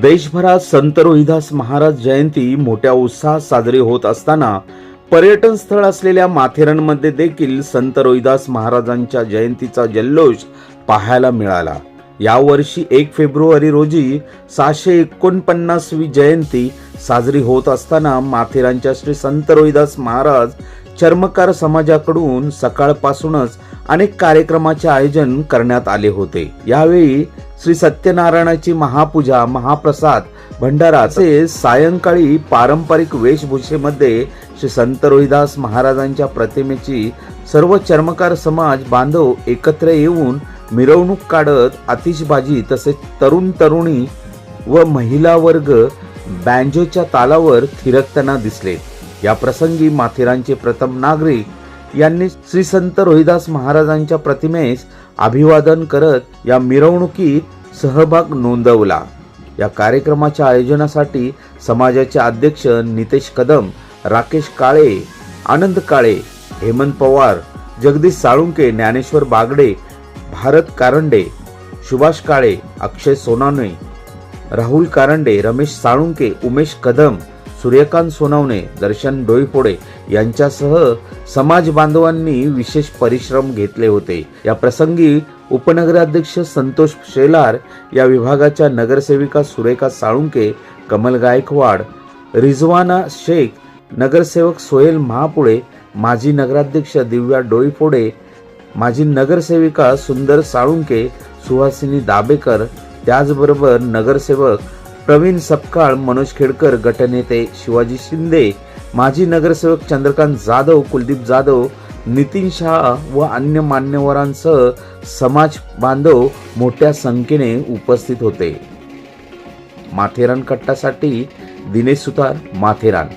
देशभरात संत रोहिदास महाराज जयंती मोठ्या उत्साहात साजरी होत असताना पर्यटन स्थळ असलेल्या माथेरानमध्ये देखील संत रोहिदास महाराजांच्या जयंतीचा जल्लोष पाहायला मिळाला. यावर्षी एक फेब्रुवारी रोजी सहाशे एकोणपन्नासवी जयंती साजरी होत असताना माथेरानच्या श्री संत रोहिदास महाराज चर्मकार समाजाकडून सकाळपासूनच अनेक कार्यक्रमाचे आयोजन करण्यात आले होते. यावेळी श्री सत्यनारायणाची महापूजा महाप्रसाद भंडारा तसेच सायंकाळी पारंपरिक वेशभूषेमध्ये श्री संत रोहिदास महाराजांच्या प्रतिमेची सर्व चर्मकार समाज बांधव एकत्र येऊन मिरवणूक काढत आतिषबाजी तसेच तरुण तरुणी व महिला वर्ग बँजोच्या तालावर थिरकताना दिसले. या प्रसंगी माथेरानचे प्रथम नागरिक यांनी श्री संत रोहिदास महाराजांच्या प्रतिमेस अभिवादन करत या मिरवणुकीत सहभाग नोंदवला. या कार्यक्रमाच्या आयोजनासाठी समाजाचे अध्यक्ष नितेश कदम राकेश काळे आनंद काळे हेमंत पवार जगदीश साळुंके ज्ञानेश्वर बागडे भारत कारंडे सुभाष काळे अक्षय सोनाने राहुल कारंडे रमेश साळुंके उमेश कदम सूर्यकांत सोनावणे दर्शन डोईफोडे यांच्यासह समाज बांधवांनी विशेष परिश्रम घेतले होते. या प्रसंगी उपनगराध्यक्ष संतोष शेलार या विभागाच्या नगरसेविका सुरेखा साळुंके कमल गायकवाड रिझवाना शेख नगरसेवक सोहेल महापुळे माजी नगराध्यक्ष दिव्या डोईफोडे माजी नगरसेविका सुंदर साळुंके सुहासिनी दाबेकर त्याचबरोबर नगरसेवक प्रवीण सपकाळ मनोज खेडकर गटनेते शिवाजी शिंदे माजी नगरसेवक चंद्रकांत जाधव कुलदीप जाधव नितीन शहा व अन्य मान्यवरांसह समाज बांधव मोठ्या संख्येने उपस्थित होते. माथेरान कट्टासाठी दिनेश सुतार माथेरान.